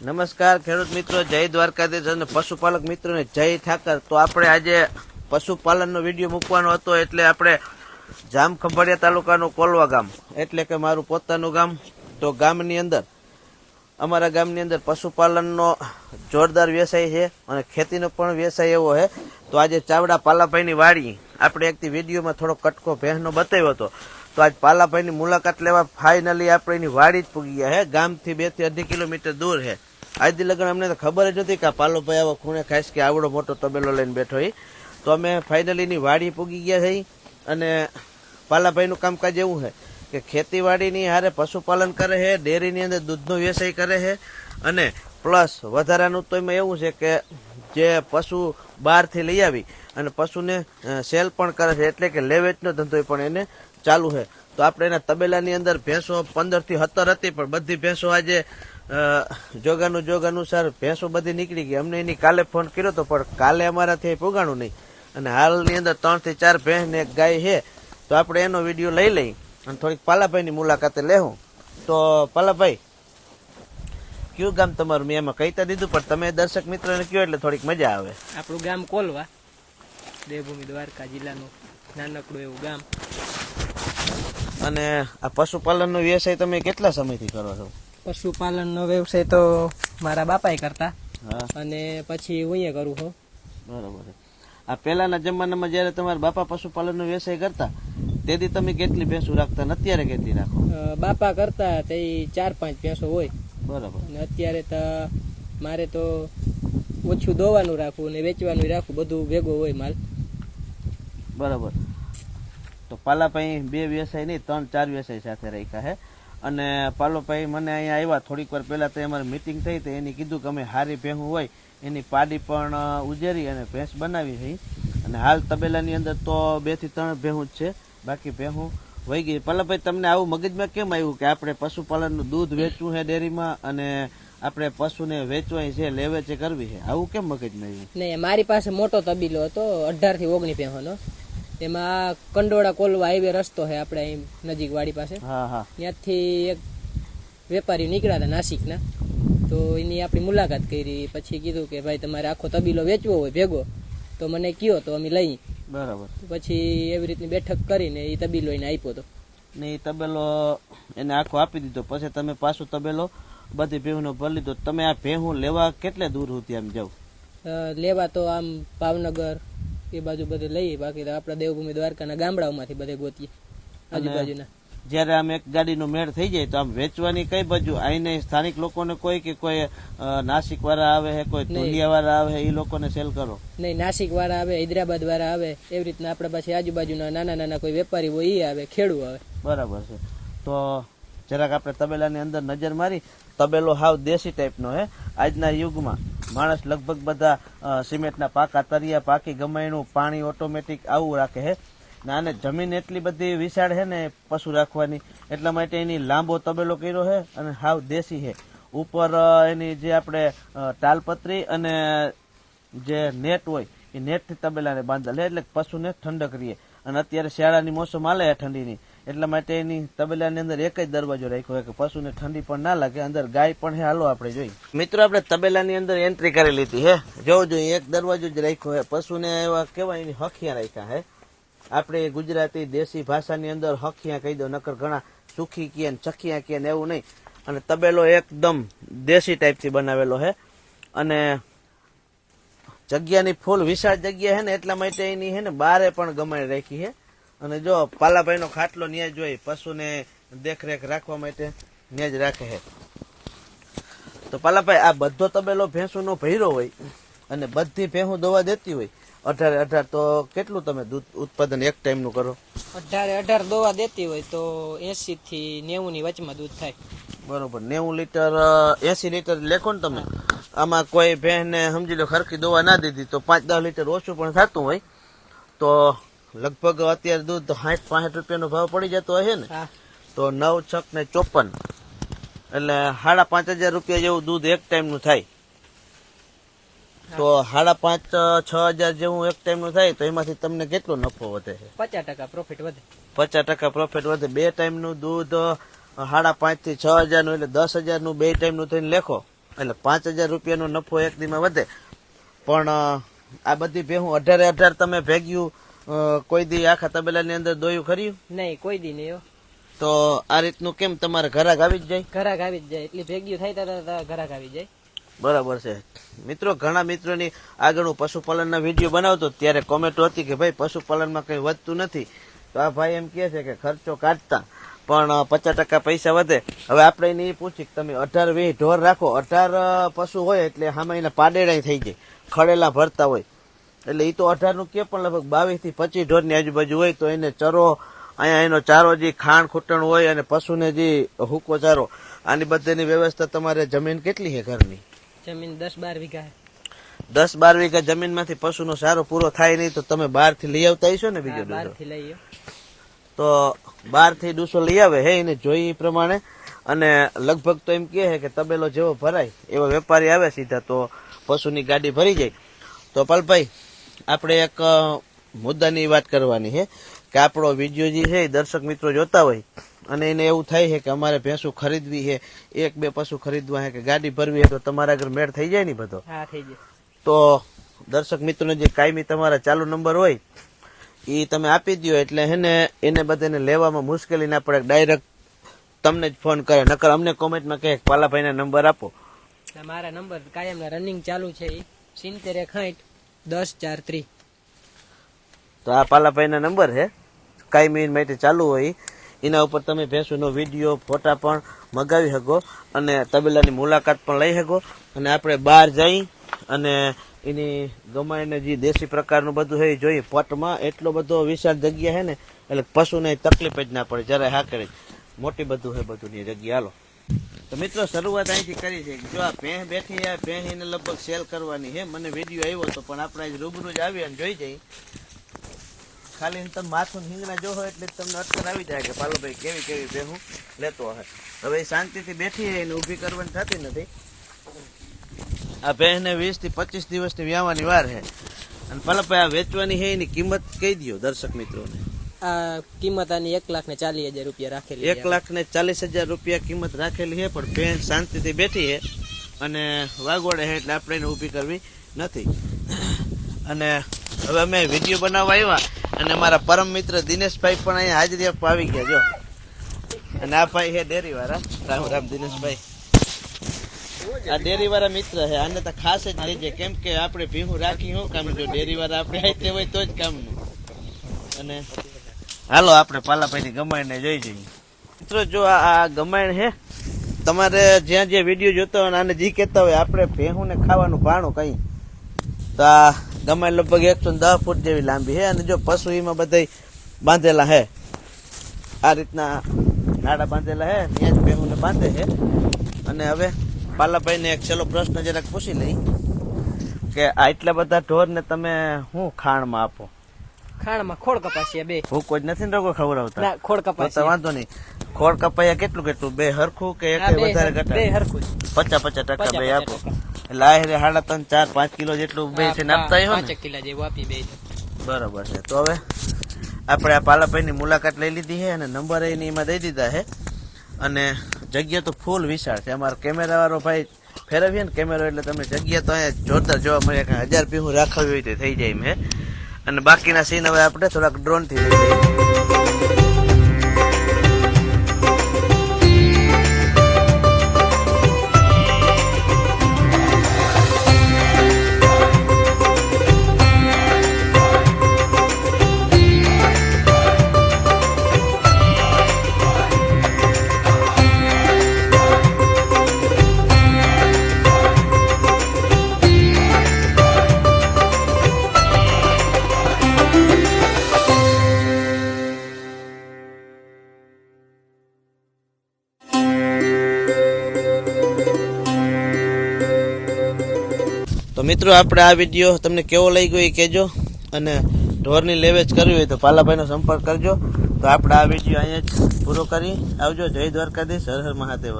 નમસ્કાર, ખેડૂત મિત્રો, જય દ્વારકાધીશ અને પશુપાલક મિત્રોને જય ઠાકર. તો આપણે આજે પશુપાલનનો વીડિયો મૂકવાનો હતો એટલે આપણે જામ ખંભાળિયા તાલુકાનું કોલવા ગામ, એટલે કે મારું પોતાનું ગામ, તો ગામની અંદર, અમારા ગામની અંદર પશુપાલનનો જોરદાર વ્યવસાય છે અને ખેતીનો પણ વ્યવસાય એવો છે. તો આજે ચાવડા પાલાભાઈની વાડી, આપણે એકથી વિડીયોમાં થોડો કટકો ભેહનો બતાવ્યો હતો. તો આજ પાલાભાઈની મુલાકાત લેવા ફાઇનલી આપણે એની વાડી જ પૂગી ગયા છે. ગામથી બેથી અઢી કિલોમીટર દૂર છે. આજથી લગ્ન અમને તો ખબર જ નથી કે આ પાલોભાઈ આવો ખૂણે ખાસ કે આવડો મોટો તબેલો લઈને બેઠો હોય તો અમે ફાઇનલી એની વાડી પૂગી ગયા છે અને પાલાભાઈનું કામકાજ એવું છે કે ખેતીવાડીની હારે પશુપાલન કરે છે ડેરીની અંદર દૂધનો વ્યવસાય કરે છે અને પ્લસ વધારાનું તો એમાં એવું છે કે જે પશુ બહારથી લઈ આવી અને પશુને સેલ પણ કરે છે એટલે કે લેવેચનો ધંધો પણ એને ચાલુ છે તો આપણે એના તબેલાની અંદર ભેંસો પંદરથી સત્તર હતી, પણ બધી ભેંસો આજે જોગાનું જોગ અનુસાર ભેંસો બધી નીકળી ગઈ. અમને એની કાલે ફોન કર્યો તો, પણ કાલે અમારાથી પુગાણું નહીં. અને હાલની અંદર ત્રણથી ચાર ભેંસ ને એક ગાય છે. તો આપણે એનો વીડિયો લઈ લઈ અને થોડીક પાલાભાઈની મુલાકાતે લેવું તો પાલાભાઈ, કયું ગામ તમારું? મેં એમાં કહીતા દીધું, પણ તમે દર્શક મિત્રોને કયો એટલે થોડીક મજા આવે. આપણું ગામ કોલવા. દેવભૂમિ દ્વારકા જિલ્લાનું નાનકડું એવું ગામ. અને આ પશુપાલનનો વ્યવસાય તમે કેટલા સમયથી કરો છો? પશુપાલનનો વ્યવસાય તો મારા બાપાએ કરતા. અને પછી હું એ કરું છું. બરોબર આ પહેલાના જમાનામાં જ્યારે તમારા બાપા પશુપાલનનો વ્યવસાય કરતા તેથી તમે કેટલી ભેંસો રાખતા ને અત્યારે કેટલી રાખો? બાપા કરતા તે ચાર પાંચ ભેંસો હોય. બરાબર. અને અત્યારે તો મારે તો ઓછું દોવાનું રાખવું ને વેચવાનું રાખવું બધું ભેગું હોય માલ. બરોબર. તો પાલાભાઈ બે વ્યવસાય નહીં, ત્રણ, ચાર વ્યવસાય સાથે રાખ્યા છે અને પાલોભાઈ મને અહીંયા આવ્યા, થોડીક વાર પહેલાં તો અમારી મિટિંગ થઈ તો એની કીધું કે અમે હારી ભેહું હોય, એની પાડી પણ ઉજેરી અને ભેંસ બનાવી છે અને હાલ તબેલાની અંદર તો બેથી ત્રણ ભેહું જ છે, બાકી ભેહું વહી ગઈ. પાલાભાઈ, તમને આવું મગજમાં કેમ આવ્યું કે આપણે પશુપાલનનું દૂધ વેચવું છે ડેરીમાં અને આપણે પશુને વેચવાય છે લેવે છે કરવી છે આવું કેમ મગજમાં આવ્યું? નહીં, મારી પાસે મોટો તબીલો હતો અઢારથી ઓગણી ભેંસોનો એમાં કંડોળા કોલવા હાઈવે રસ્તો છે આપણે એમ નજીક વાડી પાસે. હા હા. ત્યાંથી એક વેપારી નીકળ્યા હતા નાસિકના. તો એની આપણી મુલાકાત કરી પછી કીધું કે ભાઈ તમારે આખો તબીલો વેચવો હોય ભેગો તો મને કયો તો અમે લઈ. બરાબર. પછી એવી રીતની બેઠક કરીને એ તબીલો એને આપ્યો હતો ને એ તબેલો એને આખો આપી દીધો. પછી તમે પાછો તબેલો બધી ભેહુનો ભરી લીધો. તમે આ ભેહું લેવા કેટલે દૂર સુધી આમ જાવ? લેવા તો આમ ભાવનગર એ બાજુ બધે લઈએ. બાકી તો આપણા દેવભૂમિ દ્વારકાના ગામડાઓમાંથી બધે ગોતીએ આજુબાજુના. જ્યારે આમ એક ગાડીનો મેળ થઈ જાય તો આમ વેચવાની કઈ બાજુ? આઈને સ્થાનિક લોકોને કોઈ કે કોઈ નાસિક વાળા આવે છે કોઈ ધોલિયા વાળા આવે એ લોકોને સેલ કરો? નહીં નાસિક વાળા આવે હૈદરાબાદ વાળા આવે એવી રીતના આપણા પાસે આજુબાજુના નાના નાના કોઈ વેપારી હોય એ આવે ખેડૂ આવે. બરાબર છે. તો જરાક આપણે તબેલાની અંદર નજર મારી. તબેલો હાવ દેશી ટાઈપનો હે. આજના યુગમાં માણસ લગભગ બધા સિમેન્ટના પાકા તરિયા પાકી ગમાયણું, પાણી ઓટોમેટિક આવું રાખે છે ને આને જમીન એટલી બધી વિશાળ હે ને પશુ રાખવાની, એટલા માટે એની લાંબો તબેલો કર્યો છે અને હાવ દેશી છે ઉપર એની જે આપણે તાલપત્રી અને જે નેટ હોય, એ નેટથી તબેલાને બાંધેલ હે એટલે પશુને ઠંડક રહીએ અને અત્યારે શિયાળાની મોસમ હાલે ઠંડીની. એટલા માટે એની તબેલાની અંદર એક જ દરવાજો રાખ્યો હોય કે પશુને ઠંડી પણ ના લાગે, અંદર ગાય પણ હે હાલો આપણે જોઈ મિત્રો, આપણે તબેલાની અંદર એન્ટ્રી કરી લીધી હે. જોવું જોઈએ, એક દરવાજો જ રાખ્યો હે. પશુને એવા કેવાય એની હખિયા રાખ્યા હે. આપણે ગુજરાતી દેશી ભાષાની અંદર હખિયા કહી દો, નકર ઘણા સુખી કે ને ચખિયા ને એવું નહીં. અને તબેલો એકદમ દેશી ટાઈપથી બનાવેલો છે અને જગ્યાની ફૂલ વિશાળ જગ્યા છે ને, એટલા માટે એની છે ને બારે પણ ગમાડી રાખી છે અને જો પાલાભાઈનો ખાટલો ન્યાજ હોય પશુને દેખરેખ રાખવા માટે ન્યાજ રાખે છે. તો પાલાભાઈ આ બધો તબેલો ભેંસોનો ભૈરો હોય અને બધી ભેંસું દવા દેતી હોય અઢારે અઢાર તો કેટલું તમે દૂધ ઉત્પાદન એક ટાઈમનું કરો? અઢારે અઢાર દવા દેતી હોય તો એસી થી નેવું ની વચમાં દૂધ થાય. બરોબર નેવું લીટર એસી લીટર લેખો ને તમે? આમાં કોઈ ભેંસને સમજી લો ખરખી દવા ના દીધી તો પાંચ દસ લીટર ઓછું પણ થતું હોય તો લગભગ અત્યારે દૂધ સાઠ પાસઠ રૂપિયાનો ભાવ પડી જતો હશે ને તો નવ છક ને ચોપન. એટલે સાડા પાંચ હજાર રૂપિયા જેવું દૂધ એક ટાઈમનું થાય. તો સાડા પાંચ છ હજાર જેવું એક ટાઈમનું થાય તો એમાંથી તમને કેટલો નફો વધે? છે પચાસ ટકા પ્રોફિટ વધે. પચાસ ટકા પ્રોફિટ વધે. બે ટાઈમનું દૂધ સાડા પાંચથી છ હજારનું એટલે દસ હજારનું બે ટાઈમનું થઈને લેખો. એટલે પાંચ હજાર રૂપિયાનો નફો એક દીમાં વધે. પણ આ બધી ભેહું અઢારે અઢાર તમે ભેગ્યું કોઈ દી આખા તબેલાની અંદર દોયું ખર્યું? નહીં કોઈ દી નહીં. તો આ રીતનું કેમ તમારે ઘરાક આવી જ જાય? ઘરાક આવી જ જાય. એટલી ભેગી થાય ત્યારે ત્યારે ઘરાક આવી જાય. બરાબર છે. મિત્રો ઘણા મિત્રોની આગળ હું પશુપાલનના વીડિયો બનાવતો ત્યારે કોમેન્ટો હતી કે ભાઈ પશુપાલનમાં કંઈ વધતું નથી. તો આ ભાઈ એમ કહે છે કે ખર્ચો કાઢતા પણ પચાસ ટકા પૈસા વધે. હવે આપણે એને એ પૂછી કે તમે અઢાર વીસ ઢોર રાખો. અઢાર પશુ હોય એટલે આમાં એના પાડેડા થઈ જાય. ખડેલા ભરતા હોય. એટલે એ તો અઢારનું કે પણ લગભગ બાવીસથી પચીસ ઢોરની આજુબાજુ હોય તો એને ચરો અહીંયા એનો ચારો જે ખાણ ખૂટણ હોય અને પશુને જે હુકો ચારો આની બધાની વ્યવસ્થા તમારે જમીન કેટલી છે ઘરની? જમીન દસ બાર વીઘા દસ બાર વીઘા જમીનમાંથી પશુનો સારો પૂરો થાય નહીં તો તમે બહારથી લઈ આવતા હશો ને બીજો ડૂસો તો બહારથી ડૂસો લઈ આવે હે એને જોઈ પ્રમાણે. અને લગભગ તો એમ કહે છે કે તબેલો જેવો ભરાય એવો વેપારી આવે સીધા તો પશુની ગાડી ભરી જાય. તો પલભાઈ આપણે એક મુદ્દાની વાત કરવાની છે કે આપણો વીડિયો જે છે દર્શક મિત્રો જોતા હોય અને એને એવું થાય છે કે અમારે ભેંસું ખરીદવી છે એક બે પશુ ખરીદવા છે કે ગાડી ભરવી છે તો તમારા આગળ મેળ થઈ જાય ને બધો? હા થઈ જાય. તો દર્શક મિત્રોને જે કાયમી તમારા ચાલુ નંબર હોય એ તમે આપી દો એટલે હેને એને બધાને લેવામાં મુશ્કેલી ના પડે ડાયરેક્ટ તમને જ ફોન કરે નકર અમને કોમેન્ટમાં કહે પાલાભાઈના નંબર આપો. મારા નંબર કાયમના રનિંગ ચાલુ છે એ એક સાઠ દસ ચાર ત્રીસ તો આ પાલાભાઈના નંબર છે. કાયમી માટે ચાલુ હોય. એના ઉપર તમે ભેંસુનો વીડિયો, ફોટા પણ મગાવી શકો અને તબેલાની મુલાકાત પણ લઈ શકો. અને આપણે બહાર જઈ અને એની ગમાઈને જે દેશી પ્રકારનું બધું એ જોઈએ પટમાં એટલો બધો વિશાળ જગ્યા છે ને, એટલે પશુને તકલીફ જ ના પડે. જ્યારે હા કરે મોટી બધું હોય બધું જગ્યા. હાલો. તો મિત્રો, શરૂઆત અહીંથી કરી છે જો આ ભેં બેઠી આ ભેંસ લગભગ સેલ કરવાની છે. મને વીડિયો આવ્યો હતો, પણ આપણે રૂબરૂ જ આવી અને જોઈ જઈ ખાલી તમે માથું હિંગણા જોહો એટલે તમને અટકર આવી જાય કે પાલુભાઈ કેવી કેવી ભેહું લેતો હશે હવે શાંતિથી બેઠી એને ઊભી કરવાની થતી નથી. આ ભેંસને વીસથી પચીસ દિવસની વ્યાવાની વાર છે. અને પાલભાઈ આ વેચવાની છે એની કિંમત કહી દો દર્શક મિત્રોને. આ કિંમત આની એક લાખ ને ચાલીસ હજાર રૂપિયા રાખેલી એક લાખ ને ચાલીસ હજાર રૂપિયા કિંમત રાખેલી છે, પણ બેન શાંતિથી બેઠી છે અને વાગોડે છે એટલે આપણે એને ઊભી કરવી નથી. અને હવે અમે વીડિયો બનાવવા આવ્યા અને મારા પરમ મિત્ર દિનેશભાઈ પણ અહીંયા હાજરી આપવા આવી ગયા, જો. અને આ ભાઈ છે ડેરી વાળા રામ રામ દિનેશભાઈ. આ ડેરી વાળા મિત્ર છે, આને તો ખાસ જ લેજે કેમ કે આપણે ભીહું રાખી શું કામ જો ડેરી વાળા આપણે આવી હોય તો જ કામનું. અને હાલો, આપણે પાલાભાઈની ગમાયણને જોઈ જઈએ. મિત્રો, જો આ ગમાણ છે તમારે જ્યાં જ્યાં વીડિયો જોતો હોય આને જે કહેતા હોય, આપણે ભેહું ને ખાવાનું ભાણું કઈ તો આ ગમાણ લગભગ એકસો દસ ફૂટ જેવી લાંબી છે અને જો પશુ એમાં બધા બાંધેલા છે આ રીતના નાડા બાંધેલા છે ત્યાં જ ભેહુંને બાંધે છે અને હવે પાલાભાઈને એક છેલ્લો પ્રશ્ન જરાક પૂછી લઈ કે આટલા બધા ઢોરને તમે શું ખાણમાં આપો? ખાણમાં ખોળ કપાસિયા બે. હું જ નથી ને રોગો ના ખોળ કપાસિયા. વાંધો નહીં. ખોળ કપાયા કેટલું કેટલું? બે હરખું કે એક વધારે બે હરખું પચાસ પચાસ ટકા બે આપો. એટલે સાડા ત્રણ ચાર પાંચ કિલો જેટલું બે છે ને આપતા આવ્યો ને? જેવું આપી બે. બરોબર છે. તો હવે આપણે આ પાલાભાઈની મુલાકાત લઈ લીધી છે અને નંબર એની એમાં દઈ દીધા છે અને જગ્યા તો ફૂલ વિશાળ છે. અમારો કેમેરા વાળો ભાઈ ફેરવીએ ને કેમેરો એટલે તમે જગ્યા તો અહીંયા જોરદાર જોવા મળે હજાર પીહું રાખવી હોય તો થઈ જાય એમ હે. અને બાકીના સીન હવે આપણે થોડાક ડ્રોનથી લઈ લઈએ. મિત્રો, આપણે આ વીડિયો તમને કેવો લઈ ગયો એ કહેજો અને ઢોરની લેવેચ કરવી હોય તો પાલાભાઈનો સંપર્ક કરજો. તો આપણે આ વીડિયો અહીંયા જ પૂરો કરી. આવજો. જય દ્વારકાધીશ. હર હર મહાદેવ.